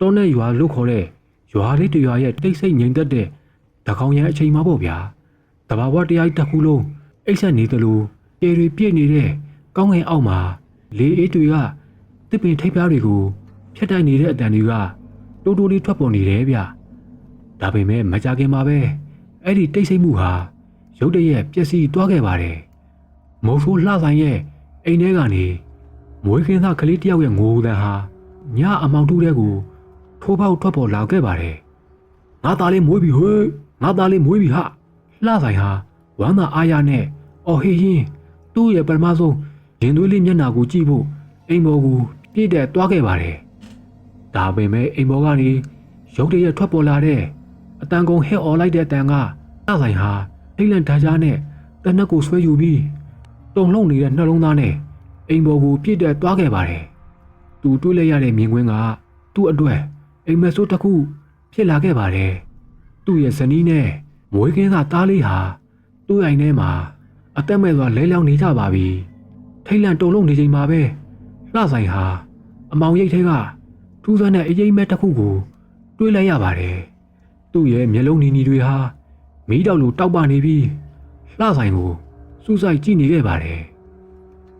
တောနဲ့ရွာလို့ခေါ်တဲ့ရွာလေးတစ်ရွာရဲ့တိတ်ဆိတ်ငြိမ်သက်တဲ့တကောင်ရန်အချိန်မှာပေါ့ဗျာတဘာဝတရားတစ်ခုလုံးအိတ်ဆက်နေသလိုကျေတွေပြည့်နေတဲ့ကောင်းငင်အောက်မှာလေအေးတွေကတစ်ပင်ထိပ်ပြားတွေကိုဖျက်တိုက်နေတဲ့အတန်တွေကတိုးတိုးလေးထွက်ပေါ်နေတယ်ဗျဒါပေမဲ့မကြခင်မှာပဲအဲ့ဒီတိတ်ဆိတ်မှုဟာရုတ်တရက်ပျက်စီးသွားခဲ့ပါတယ်မုံဆိုးလှဆိုင်ရဲ့အိမ်ထဲကနေမွေးခင်းသားကလေးတစ်ယောက်ရဲ့ငိုတန်ဟာညအမောင်တူးတဲ့ကို ထိုးပေါက်ထွက်ပေါ်လာခဲ့ပါတယ်ငါသားလေးမွေးပြီဟဲ့ငါသားလေးမွေးပြီဟာလှဆိုင်ဟာဝမ်းသာအားရနဲ့အော်ဟေးဟင်းသူ့ရဲ့ပထမဆုံးရင်သွေးလေးမျက်နှာကိုကြည့်ဖို့အိမ်ပေါ်ကိုပြည့်တဲ့သွားခဲ့ပါတယ်ဒါပေမဲ့အိမ်ပေါ်ကနေရုတ်တရက်ထွက်ပေါ်လာတဲ့အတန်ကုန်ဟဲ့អော်လိုက်တဲ့အတန်ကလှဆိုင်ဟာအိမ်လန်ဓာကြားနဲ့တနက်ကိုဆွဲယူပြီးတုံလုံးနေတဲ့နှလုံးသားနဲ့အိမ်ပေါ်ကိုပြည့်တဲ့သွားခဲ့ပါတယ်သူတွေးလိုက်ရတဲ့မြင်ကွင်းကသူ့အတွက် အိမ်မက်ဆိုးတစ်ခုဖြစ်လာခဲ့ပါတယ်သူ့ရဲ့ဇနီးနဲ့မွေးကင်းသားသားလေးဟာသူ့အိမ်ထဲမှာအသက်မဲ့စွာလဲလျောင်းနေကြပါပြီထိတ်လန့်တုန်လှုပ်နေချိန်မှာပဲလှဆိုင်ဟာအမောင်ရိပ်ထဲကထူးဆန်းတဲ့အရေးမဲ့တစ်ခုကိုတွေးလိုက်ရပါတယ်သူ့ရဲ့မျက်လုံးနီနီတွေဟာမီးတောက်လိုတောက်ပနေပြီးလှဆိုင်ကိုစူးစိုက်ကြည့်နေခဲ့ပါတယ်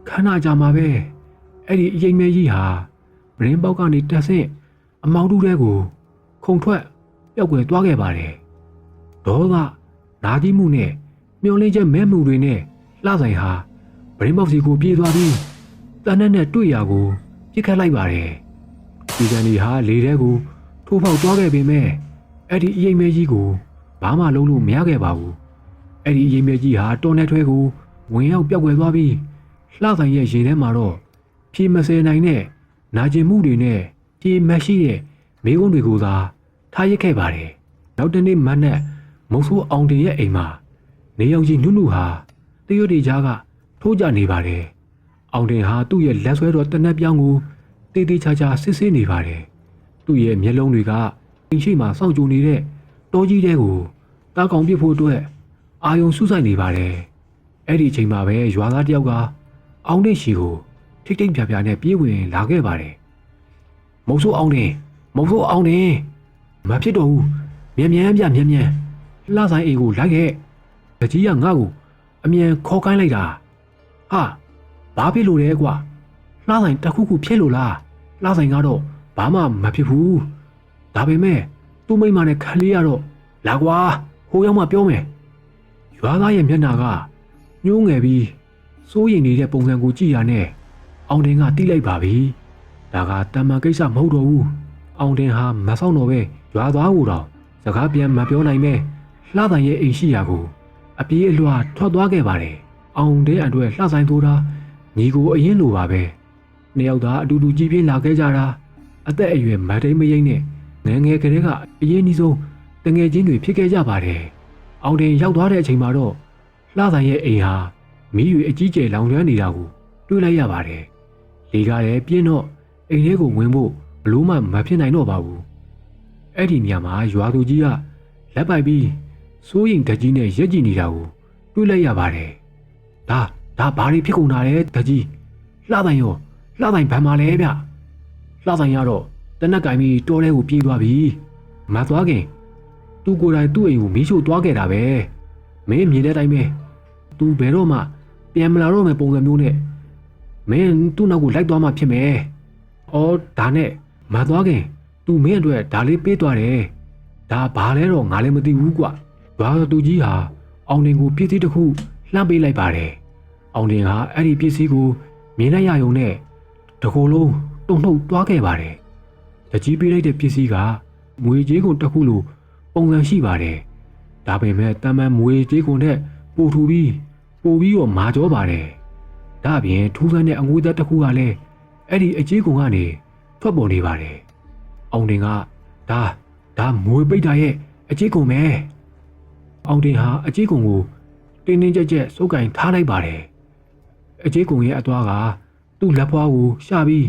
ခဏကြာမှာပဲအဲ့ဒီအရေးမဲ့ကြီးဟာဗရင်ပေါက်ကနေတက်ဆင့် အမောင်တူတဲ့ကိုခုံထွက်ပျောက်ကွယ်သွားခဲ့ပါတယ်ဒေါကနာကြီးမှုနဲ့မျောလင်းချက်မဲမှုတွေနဲ့လှဆိုင်ဟာဗရင်ပေါက်စီကိုပြေးသွားပြီးတန်နဲ့နဲ့တွေ့ရကိုပြစ်ခတ်လိုက်ပါတယ်ဒီကနေ့ဟာလေထဲကိုထိုးပေါက်သွားခဲ့ပေမဲ့အဲ့ဒီအရေးမဲကြီးကိုဘာမှလုံးလို့မရခဲ့ပါဘူးအဲ့ဒီအရေးမဲကြီးဟာတော်နဲ့ထွဲကိုဝင်ရောက်ပြောက်ွယ်သွားပြီးလှဆိုင်ရဲ့ရင်ထဲမှာတော့ဖြေမစဲနိုင်တဲ့နာကျင်မှုတွေနဲ့ ဖြေမရှိတဲ့မိကုန်းတွေကိုသာထားရစ်ခဲ့ပါတယ်နောက်တနေ့မနက်မုံဆိုးအောင်တင်ရဲ့အိမ်မှာနေရောက်ကြီးနုနုဟာတရွတ်တွေကြားကထိုးကြနေပါတယ်အောင်တင်ဟာသူ့ရဲ့လက်ဆွဲတော်တနက်ပြောင်းကိုတေးသေးချာချာစစ်ဆေးနေပါတယ်သူ့ရဲ့မျက်လုံးတွေကအိမ်ရှိမှစောင့်ကြိုနေတဲ့တောကြီးတဲကိုတားကောင်ပစ်ဖို့အတွက်အာယုံစုဆိုင်နေပါတယ်။အဲ့ဒီအချိန်မှာပဲရွာသားတယောက်ကအောင်တဲ့ရှီကိုထိတ်ထိတ်ပြပြနဲ့ပြေးဝင်လာခဲ့ပါတယ်။ မုံဆိုးအောင်တယ်မုံဆိုးအောင်တယ်မဖြစ်တော့ဘူးမြန်မြန်ပြမြန်မြန်လှဆိုင်အိမ်ကိုလိုက်ခဲ့တကြီးကငါ့ကိုအမြန်ခေါ်ကိုင်းလိုက်တာဟာဘာဖြစ်လို့လဲကွာလှဆိုင်တစ်ခုခုဖြစ်လို့လားလှဆိုင်ကတော့ဘာမှမဖြစ်ဘူးဒါပေမဲ့သူ့မိမနဲ့ခလေးရတော့လာကွာဟိုရောက်မှပြောမယ်ရွာသားရဲ့မျက်နှာကညှိုးငယ်ပြီးစိုးရိမ်နေတဲ့ပုံစံကိုကြည့်ရနဲ့အောင်တင်ကတိလိုက်ပါပြီ ဒါကတမန်ကိစ္စမဟုတ်တော့ဘူးအောင်တင်ဟာမဆောင်တော့ပဲရွာသားကိုတော့စကားပြန်မပြောနိုင်ပဲလှတိုင်ရဲ့အိမ်ရှိရာကိုအပြေးအလွှာထွက်သွားခဲ့ပါတယ်အောင်တဲ့အတွက်လှဆိုင်ထိုးတာညီကိုအရင်လိုပါပဲနှစ်ယောက်သားအတူတူကြည်ပြင်းလာခဲ့ကြတာအသက်အရွယ်မတိမ်မရိမ့်နဲ့ငယ်ငယ်ကလေးကအရင်ကြီးဆုံးတငယ်ချင်းတွေဖြစ်ခဲ့ကြပါတယ်။အောင်တင်ရောက်သွားတဲ့အချိန်မှာတော့လှဆိုင်ရဲ့အိမ်ဟာမီးရွေအကြီးကျယ်လောင်ကျွမ်းနေတာကိုတွေ့လိုက်ရပါတယ်။လေကားရဲ့ပြင်းတော့ အိမ်ထဲကိုဝင်ဖို့ဘလို့မှမဖြစ်နိုင်တော့ပါဘူး။အဲ့ဒီနေရာမှာရွာသူကြီးကလက်ပိုက်ပြီးစိုးရင်တကြီးနဲ့ရက်ကြည့်နေတာကိုတွေ့လိုက်ရပါတယ်။ဒါဒါဘာတွေဖြစ်ကုန်တာလဲတကြီးလှဆိုင်ရောလှဆိုင်ဗန်မာလဲဗျ။လှဆိုင်ရတော့တနက်ကင်ပြီးတောထဲကိုပြေးသွားပြီမသွားခင်သူကိုယ်တိုင်သူ့အိမ်ကိုမီးရှို့သွားခဲ့တာပဲမင်းမြင်တဲ့အတိုင်းပဲသူဘယ်တော့မှပြန်မလာတော့မယ့်ပုံစံမျိုးနဲ့မင်းသူ့နောက်ကိုလိုက်သွားမှဖြစ်မယ် အော်ဒါနဲ့မသွားခင်သူမင်းအတွက်ဒါလေးပေးသွားတယ်ဒါဘာလဲတော့ငါလည်းမသိဘူးကွာဘာသူကြီးဟာအောင်တင်ကိုပစ္စည်းတစ်ခုလှမ်းပေးလိုက်ပါတယ်အောင်တင်ဟာအဲ့ဒီပစ္စည်းကိုမြင်လိုက်ရုံနဲ့တကူလုံးတုံ့နှုတ်သွားခဲ့ပါတယ်။တကြီးပေးလိုက်တဲ့ပစ္စည်းကမွေကြီးကုန်တစ်ခုလိုပုံစံရှိပါတယ်။ဒါပေမဲ့တမန်မွေကြီးကုန်တဲ့ပိုထူပြီးပိုပြီးတော့မာကြောပါတယ်။ဒါအပြင်ထူးဆန်းတဲ့အငွေသက်တစ်ခုကလည်း အဲ့ဒီအကြီးကုန်ကနေထွက်ပေါ်နေပါတယ်။အောင်တင်ကဒါဒါမွေပိတ်တာရဲ့အကြီးကုန်ပဲ။အောင်တင်ဟာအကြီးကုန်ကိုတင်းတင်းကြပ်ကြပ်စုပ်ကင်ထားလိုက်ပါတယ်။အကြီးကုန်ရဲ့အသွားကသူ့လက်ဖွားကိုရှာပြီး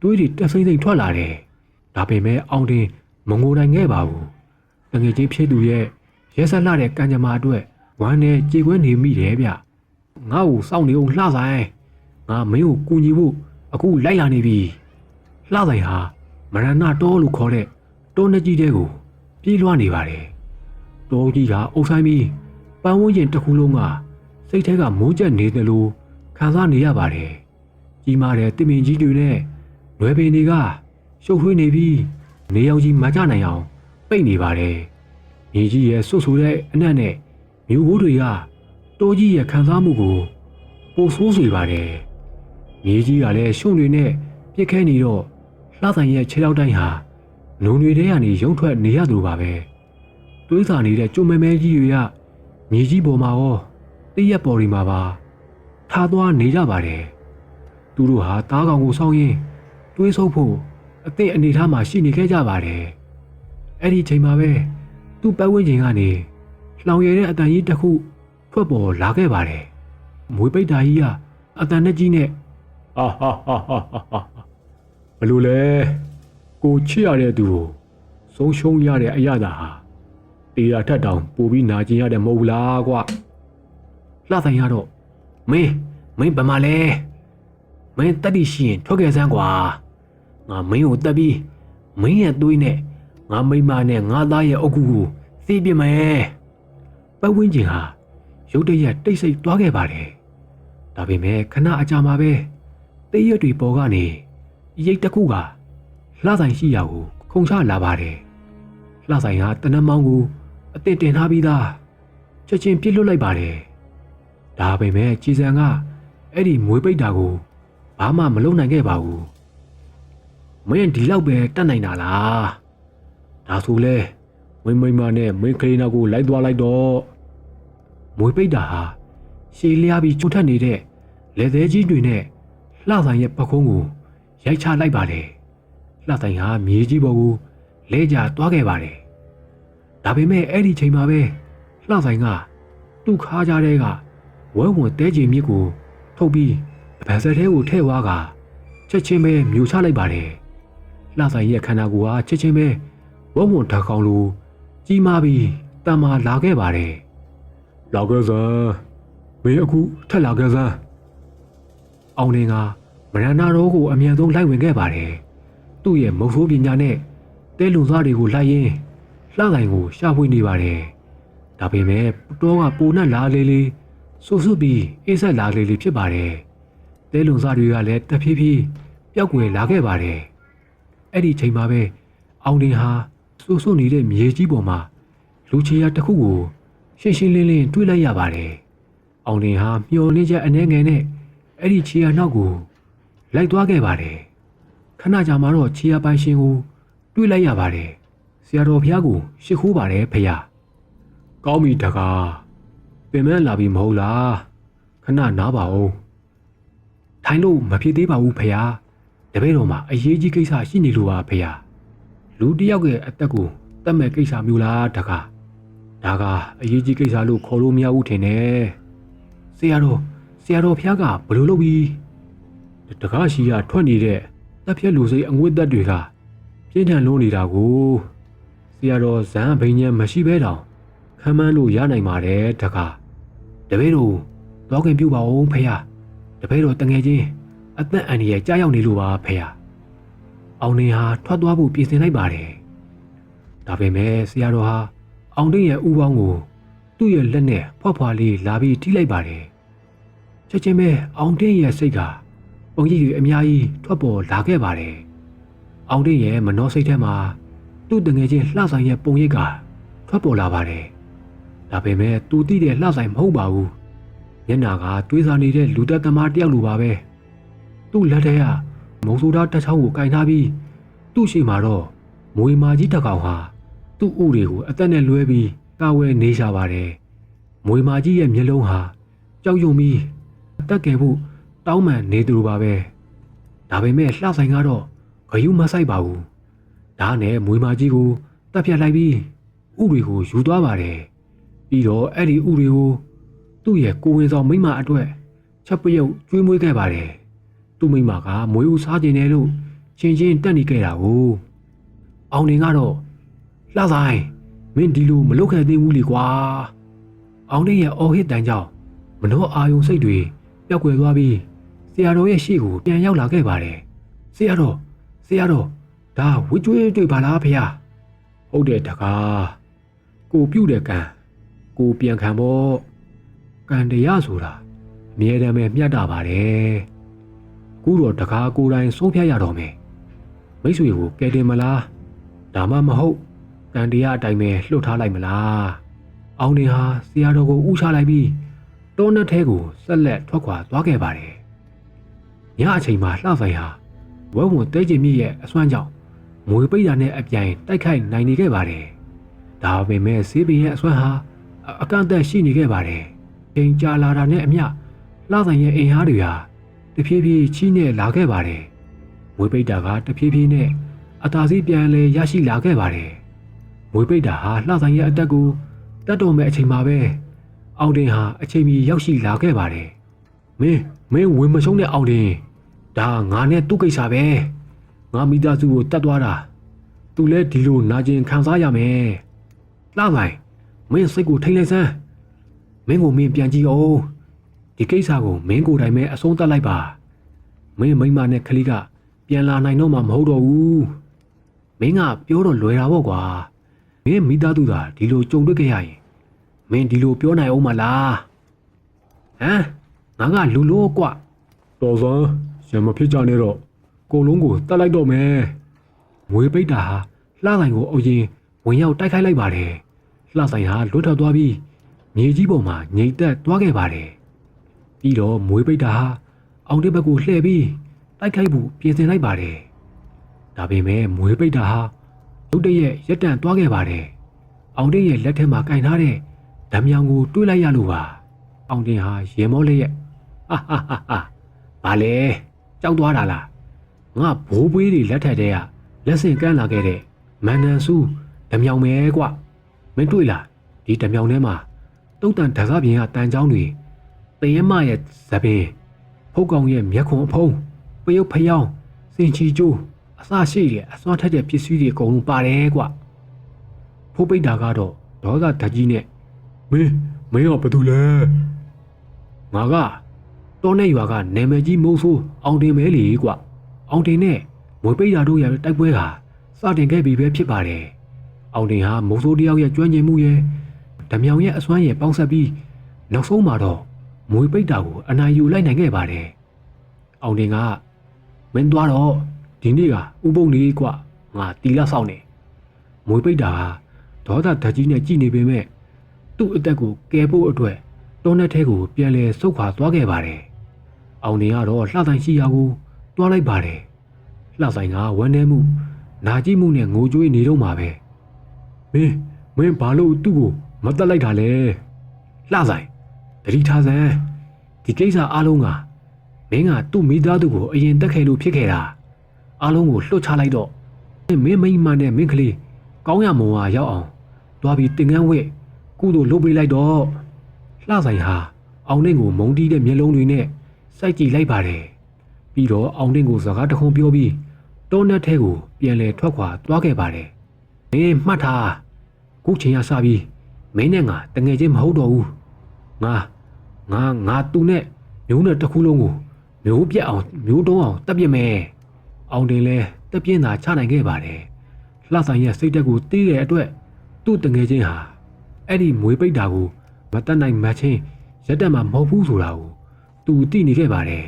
တွေးတွေတက်စိမ့်စိမ့်ထွက်လာတယ်။ဒါပေမဲ့အောင်တင်မငိုနိုင်ခဲ့ပါဘူး။တငယ်ချင်းဖြစ်သူရဲ့ရဲဆက်လှတဲ့ကံကြမ္မာအတွက်ဝမ်းနဲ့ကြေကွဲနေမိတယ်ဗျ။ငါ့ကိုစောင့်နေအောင်လှဆိုင်။ငါမင်းကိုကူညီဖို့ အခုလိုက်လာနေပြီ။လှဆိုင်ဟာမရဏတောလို့ခေါ်တဲ့တောနှစ်ကြီးတဲကိုပြေးလွှားနေပါတယ်တောကြီးကအုပ်ဆိုင်ပြီးပန်းဝန်းကျင်တစ်ခုလုံးကစိတ်ထဲကမိုးကျက်နေတယ်လို့ခံစားနေရပါတယ်ကြီးမားတဲ့တင်မင်ကြီးတွေနဲ့နွယ်ပင်တွေကရှုပ်ထွေးနေပြီးနေအောင်ကြီးမကြနိုင်အောင်ပိတ်နေပါတယ်မြေကြီးရဲ့ဆွတ်ဆူတဲ့အနက်နဲ့မြို့ဘိုးတွေကတောကြီးရဲ့ခံစားမှုကိုပိုဆိုးစေပါတယ် မြေကြီးကလည်းရှုံတွေနဲ့ပြစ်ခဲနေတော့လှဆိုင်ရဲ့ခြေထောက်တိုင်းဟာနုံတွေထဲကနေရုံထွက်နေရတယ်လို့ပါပဲတွေးစာနေတဲ့ကြုံမဲမဲကြီးတွေကမြေကြီးပေါ်မှာရောတည့်ရက်ပေါ်ဒီမှာပါထားသွားနေကြပါတယ်သူတို့ဟာတားကောင်ကိုစောင်းရင်းတွေးဆုပ်ဖို့အသင့်အနေထားမှာရှိနေခဲ့ကြပါတယ်အဲ့ဒီချိန်မှာပဲသူ့ပတ်ဝန်းကျင်ကနေလှောင်ရည်တဲ့အတန်ကြီးတစ်ခုထွက်ပေါ်လာခဲ့ပါတယ်မွေပိတ်တာကြီးကအတန်နဲ့ကြီးနဲ့ ဟာဟာဟာဟာဟာဘလို့လဲကိုချစ်ရတဲ့သူကိုဆုံးရှုံးရတဲ့အရာသာဟာတေးတာထက်တောင်ပိုပြီးနာကျင်ရတယ်မဟုတ်ဘူးလားကွလှဆိုင်ရတော့မင်းမင်းဗမာလဲမင်းတက်တိရှိရင်ထွက်ခဲ့စမ်းကွာငါမင်းကိုတက်ပြီးမင်းရဲ့သွေးနဲ့ငါမိမနဲ့ငါသားရဲ့အုတ်ကူကိုသိပြမယ်ပတ်ဝန်းကျင်ဟာရုတ်တရက်တိတ်ဆိတ်သွားခဲ့ပါတယ်ဒါပေမဲ့ခဏအကြာမှာပဲ တေးရွက်တွေပေါ်ကနေရိတ်တစ်ခုကလှဆိုင်ရှိရာကိုခုန်ချလာပါတယ်လှဆိုင်ဟာတနတ်မောင်းကိုအသင့်တင်ထားပြီးသားချက်ချင်းပြစ်လွတ်လိုက်ပါတယ်ဒါပေမဲ့ကြည်စံကအဲ့ဒီမွေးပိတ်တာကိုဘာမှမလုပ်နိုင်ခဲ့ပါဘူးမင်းဒီလောက်ပဲတတ်နိုင်တာလားဒါဆိုလဲမင်းမိမနဲ့မင်းကလေးနာကိုလိုက်သွားလိုက်တော့မွေးပိတ်တာဟာရှည်လျားပြီးချွတ်ထက်နေတဲ့လက်သေးကြီးတွေနဲ့ လှဆိုင်ရဲ့ပခုံးကိုရိုက်ချလိုက်ပါတယ်လှဆိုင်ဟာမြေကြီးပေါ်ကိုလဲကျသွားခဲ့ပါတယ်ဒါပေမဲ့အဲ့ဒီချိန်မှာပဲလှဆိုင်ကသူ့ခါးကြားထဲကဝဲဝင်တဲကြီးမြစ်ကိုထုတ်ပြီးဗန်ဆက်ထဲကိုထည့်သွားကချက်ချင်းပဲမြူချလိုက်ပါတယ်လှဆိုင်ရဲ့ခန္ဓာကိုယ်ဟာချက်ချင်းပဲဝဲဝင်ဓာတ်ကောင်လိုကြီးမားပြီးတန်မာလာခဲ့ပါတယ်လာခဲ့စမ်းမင်းအခုထက်လာခဲ့စမ်း အောင်နေကမရဏတော်ကိုအမြန်ဆုံးလိုက်ဝင်ခဲ့ပါတယ်သူ့ရဲ့မုတ်ဆိုးပညာနဲ့တဲလုံစားတွေကိုလိုက်ရင်းလှဆိုင်ကိုရှာဖွေနေပါတယ်ဒါပေမဲ့တောကပိုနဲ့လာလေးလေးဆူဆူပြီးအိတ်ဆက်လာလေးလေးဖြစ်ပါတယ်တဲလုံစားတွေကလည်းတဖြည်းဖြည်းပျောက်ကွယ်လာခဲ့ပါတယ်အဲ့ဒီချိန်မှာပဲအောင်တင်ဟာဆူဆူနေတဲ့မြေကြီးပေါ်မှာလူချီယာတစ်ခုကိုရှင်းရှင်းလင်းလင်းတွေ့လိုက်ရပါတယ်အောင်တင်ဟာမျောလင်းချက်အနှဲငယ်နဲ့ အဲ့ဒီချီယာနောက်ကိုလိုက်သွားခဲ့ပါတယ်ခဏကြာမှတော့ချီယာပိုင်ရှင်ကိုတွေ့လိုက်ရပါတယ်ဆရာတော်ဘုရားကိုရှ िख ိုးပါတယ်ဖေယားကောင်းပြီတကားပင်မလာပြီမဟုတ်လားခဏနားပါဦးထိုင်လို့မဖြစ်သေးပါဘူးဖေယားတပည့်တော်မှာအရေးကြီးကိစ္စရှိနေလို့ပါဖေယားလူတစ်ယောက်ရဲ့အသက်ကိုတတ်မဲ့ကိစ္စမျိုးလားတကားဒါကအရေးကြီးကိစ္စလို့ခေါ်လို့မရဘူးထင်တယ်ဆရာတော် ဆရာတော်ဘုရားကဘယ်လိုလုပ်ပြီးတကားရှိရထွက်နေတဲ့တက်ဖြက်လူစိတ်အငွေ့သက်တွေကပြင်းထန်လုံးနေတာကိုဆရာတော်ဇန်ဘိညာမရှိဘဲတောင်ခံမန်းလို့ရနိုင်ပါတယ်တကားတပည့်တော်တော့ခင်ပြုပါဦးဖေဟာတပည့်တော်တငယ်ချင်းအသက်အန္တရာယ်ကြားရောက်နေလို့ပါဖေဟာအောင်နေဟာထွက်သွားဖို့ပြင်ဆင်လိုက်ပါတယ်ဒါပေမဲ့ဆရာတော်ဟာအောင်တင်းရဲ့ဥပေါင်းကိုသူ့ရဲ့လက်နဲ့ဖွားဖွားလေးလာပြီးထိလိုက်ပါတယ် ချက်ချင်းပဲအောင်တင်းရဲ့စိတ်ကပုံရိပ်တွေအများကြီးထွက်ပေါ်လာခဲ့ပါတယ်။အောင်တင်းရဲ့မနှောစိတ်ထဲမှာသူ့တငယ်ချင်းလှဆိုင်ရဲ့ပုံရိပ်ကထွက်ပေါ်လာပါတယ်။ဒါပေမဲ့သူသိတဲ့လှဆိုင်မဟုတ်ပါဘူး။မျက်နာကတွေးစားနေတဲ့လူသက်သမားတယောက်လိုပါပဲ။သူ့လက်ထဲကမုံဆိုးသားတစ်ချောင်းကိုကင်ထားပြီးသူ့ရှိမှာတော့မွေမာကြီးတစ်ကောင်ဟာသူ့ဥတွေကိုအသက်နဲ့လွဲပြီးကာဝဲနေရှာပါတယ်။မွေမာကြီးရဲ့မျက်လုံးဟာကြောက်ရွံ့ပြီး အသက်ကယ်ဖို့တောင်းပန်နေသူလိုပါပဲဒါပေမဲ့လှဆိုင်ကတော့ဂယုမဆိုင်ပါဘူးဒါနဲ့မွေမာကြီးကိုတပ်ဖြတ်လိုက်ပြီးဥတွေကိုယူသွားပါတယ်ပြီးတော့အဲ့ဒီဥတွေကိုသူ့ရဲ့ကိုဝင်ဆောင်မိမအတွက်ချက်ပရုပ်ကျွေးမွေးခဲ့ပါတယ်သူ့မိမကမွေးဦးစားခြင်းတယ်လို့ချင်းချင်းတက်နေခဲ့တာကိုအောင်နေကတော့လှဆိုင်မင်းဒီလိုမလုပ်ခဲ့သေးဘူးလေကွာအောင်နေရဲ့အော်ဟစ်တန်ကြောင့်မနှောအာယုံစိတ်တွေ ပျောက်ကွယ်သွားပြီးဆရာတော်ရဲ့ရှေ့ကိုပြန်ရောက်လာခဲ့ပါတယ်ဆရာတော်ဆရာတော်ဒါဝိကျွေးတွေ့ပါလားဖေ။ဟုတ်တယ်တကားကိုပြုတ်တဲ့ကံကိုပြန်ခံဖို့ကံတရားဆိုတာအမြဲတမ်းပဲမျှတပါတယ်။ခုတော့တကားကိုယ်တိုင်ဆုံးဖြတ်ရတော့မယ်။မိတ်ဆွေကိုကဲတင်မလားဒါမှမဟုတ်ကံတရားအတိုင်းပဲလှုပ်ထားလိုက်မလား။အောင်နေဟာဆရာတော်ကိုဥချလိုက်ပြီး တောနက်ထဲကိုဆက်လက်ထွက်ခွာသွားခဲ့ပါတယ်။ညအချိန်မှာလှဆိုင်ဟာဝဲဝင်တဲကျင်မြစ်ရဲ့အစွမ်းကြောင့်မွေပိတ်တာနဲ့အပြိုင်တိုက်ခိုက်နိုင်နေခဲ့ပါတယ်။ဒါပေမဲ့ဆေးပင်ရဲ့အစွမ်းဟာအအကန့်အသတ်ရှိနေခဲ့ပါတယ်။ချိန်ကြာလာတာနဲ့အမျှလှဆိုင်ရဲ့အင်အားတွေဟာတဖြည်းဖြည်းချီးနဲ့လာခဲ့ပါတယ်။မွေပိတ်တာကတဖြည်းဖြည်းနဲ့အသာစီးပြန်လဲရရှိလာခဲ့ပါတယ်။မွေပိတ်တာဟာလှဆိုင်ရဲ့အတက်ကိုတတ်တော်မဲ့အချိန်မှာပဲ အောင်တင်ဟာအချိန်မီရောက်ရှိလာခဲ့ပါတယ်။မင်းမင်းဝင်မရှုံးတဲ့အောင်တင်ဒါငါနဲ့သူ့ကိစ္စပဲငါမိသားစုကိုတတ်သွားတာသူလည်းဒီလိုနာကျင်ခံစားရမယ်လှလိုက်မင်းစိတ်ကိုထိန်လိုက်စမ်းမင်းကိုမင်းပြန်ကြည့်အောင်ဒီကိစ္စကိုမင်းကိုယ်တိုင်ပဲအဆုံးသတ်လိုက်ပါမင်းမိမနဲ့ခလေးကပြန်လာနိုင်တော့မှမဟုတ်တော့ဘူးမင်းကပြောတော့လွယ်တာပေါ့ကွာမင်းမိသားစုသာဒီလိုကြုံတွေ့ခဲ့ရရင် မင်းဒီလိုပြောနိုင်အောင်မလားဟမ်ငါကလူလို့ကွတော်စမ်းရံမဖြစ်ကြနဲ့တော့ကိုလုံးကိုတတ်လိုက်တော့မယ်ငွေပိတ်တာဟာလှဆိုင်ကိုအုပ်ရင်ဝင်ရောက်တိုက်ခိုက်လိုက်ပါတယ်လှဆိုင်ဟာလွတ်ထွက်သွားပြီးမြေကြီးပေါ်မှာငိမ့်သက်သွားခဲ့ပါတယ်ပြီးတော့မွေပိတ်တာဟာအောင်တဲ့ဘက်ကိုလှည့်ပြီးတိုက်ခိုက်ဖို့ပြင်ဆင်လိုက်ပါတယ်ဒါပေမဲ့မွေပိတ်တာဟာရုတ်တရက်ရက်တန့်သွားခဲ့ပါတယ်အောင်တဲ့ရဲ့လက်ထက်မှာကင်ထားတဲ့ ဓာမြောင်ကိုတွေးလိုက်ရလို့ပါအောင်တင်ဟာရေမောလေးရဲ့ဟာဟာဟာဟာဘာလဲကြောက်သွားတာလားငါဘိုးပွေးတွေလက်ထက်တည်းကလက်ဆင့်ကမ်းလာခဲ့တဲ့မန္တန်စုဓမြောင်ပဲကွမင်းတွေ့လားဒီဓမြောင်ထဲမှာတုတ်တန်ဓာကပြင်ကတန်ချောင်းတွေတရဲမရဲ့သပင်ဖုတ်ကောင်ရဲ့မျက်ခွန်အဖုံးပယုတ်ဖျောင်းစင်ချီကျိုးအစရှိတဲ့အစွမ်းထက်တဲ့ပစ္စည်းတွေအကုန်လုံးပါတယ်ကွဖိုးပိတ်တာကတော့ဒေါသဓာကြီးနဲ့ မင်းမင်းကဘာတူလဲငါကတောနဲ့ရွာကနာမည်ကြီးမိုးဆိုးအောင်တင်မဲလေကွအောင်တင်နဲ့မွေပိတ်တာတို့ရဲ့တိုက်ပွဲဟာစတင်ခဲ့ပြီပဲဖြစ်ပါတယ်အောင်တင်ဟာမိုးဆိုးတယောက်ရဲ့ကျွမ်းကျင်မှုရဲ့ဓမြောင်ရဲ့အစွမ်းရဲ့ပေါင်းဆက်ပြီးနောက်ဆုံးမှာတော့မွေပိတ်တာကိုအနိုင်ယူလိုက်နိုင်ခဲ့ပါတယ်အောင်တင်ကမင်းသွားတော့ဒီနေ့ကဥပုံနေကွငါတီလာဆောင်နေမွေပိတ်တာဟာဒေါသဓာကြီးနဲ့ကြည်နေပေမဲ့ သူ့အသက်ကိုကယ်ဖို့အတွက်တောနဲ့ထဲကိုပြန်လဲဆုတ်ခွာသွားခဲ့ပါတယ်။အောင်နေကတော့လှဆိုင်ရှိရာကိုတွားလိုက်ပါတယ်။လှဆိုင်ကဝမ်းနေမှုနာကြည့်မှုနဲ့ငိုကြွေးနေတော့မှာပဲမင်းမင်းဘာလို့သူ့ကိုမတက်လိုက်တာလဲ။လှဆိုင်တတိထားစမ်းဒီကိစ္စအားလုံးကမင်းကသူ့မိသားစုကိုအရင်တက်ခဲ့လို့ဖြစ်ခဲ့တာ။အားလုံးကိုလွှတ်ချလိုက်တော့မင်းမိမ့်မနဲ့မင်းကလေးကောင်းရမုံဝါရောက်အောင်တွားပြီးတင်ကန်းဝဲ ကုသိုလ်လုပ်ပေးလိုက်တော့လှဆိုင်ဟာအောင်နှင်းကိုမုံတီးတဲ့မျက်လုံးတွေနဲ့စိုက်ကြည့်လိုက်ပါတယ်။ပြီးတော့အောင်နှင်းကိုစကားတခုံပြောပြီးတောနက်ထဲကိုပြန်လဲထွက်ခွာသွားခဲ့ပါတယ်။မင်းမှတ်ထားခုချိန်ရစပြီးမင်းနဲ့ငါတငယ်ချင်းမဟုတ်တော့ဘူး။ငါငါငါသူနဲ့မျိုးနဲ့တစ်ခုလုံးကိုမျိုးပြက်အောင်မျိုးတုံးအောင်တပ်ပြစ်မယ်။အောင်တင်လဲတပ်ပြင်းသာချနိုင်ခဲ့ပါတယ်။လှဆိုင်ရဲ့စိတ်တက်ကိုတီးတဲ့အတွက်သူ့တငယ်ချင်းဟာ အဲ့ဒီမွေပိတ်တာကိုမတတ်နိုင်မှချင်းရက်တက်မှာမဟုတ်ဘူးဆိုတာကိုသူသိနေခဲ့ပါတယ်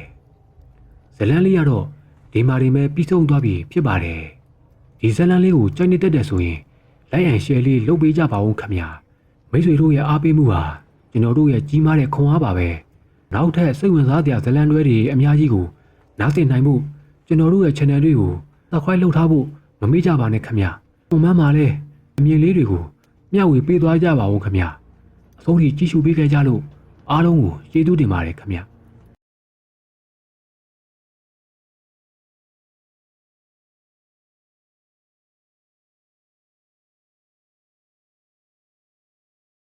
။ဇလန်းလေးကတော့ဒီမာရီမဲပြီးဆုံးသွားပြီဖြစ်ပါတယ်။ဒီဇလန်းလေးကိုကြိုက်နေတတ်တယ်ဆိုရင်လိုက်အန်ရှယ်လေးလုပ်ပေးကြပါဦးခင်ဗျာ။မိတ်ဆွေတို့ရဲ့အားပေးမှုဟာကျွန်တော်တို့ရဲ့ကြီးမားတဲ့ခွန်အားပါပဲ။နောက်ထပ်စိတ်ဝင်စားစရာဇလန်းတွဲတွေအများကြီးကိုနားဆင်နိုင်မှုကျွန်တော်တို့ရဲ့ channel လေးကို subscribe လုပ်ထားဖို့မမေ့ကြပါနဲ့ခင်ဗျာ။ပုံမှန်ပါလေအမြင်လေးတွေကို မျှဝေပေးသွားကြပါဦးခင်ဗျာ။အဆုံးထိကြည့်ရှုပေးခဲ့ကြလို့အားလုံးကိုကျေးဇူးတင်ပါတယ်ခင်ဗျာ။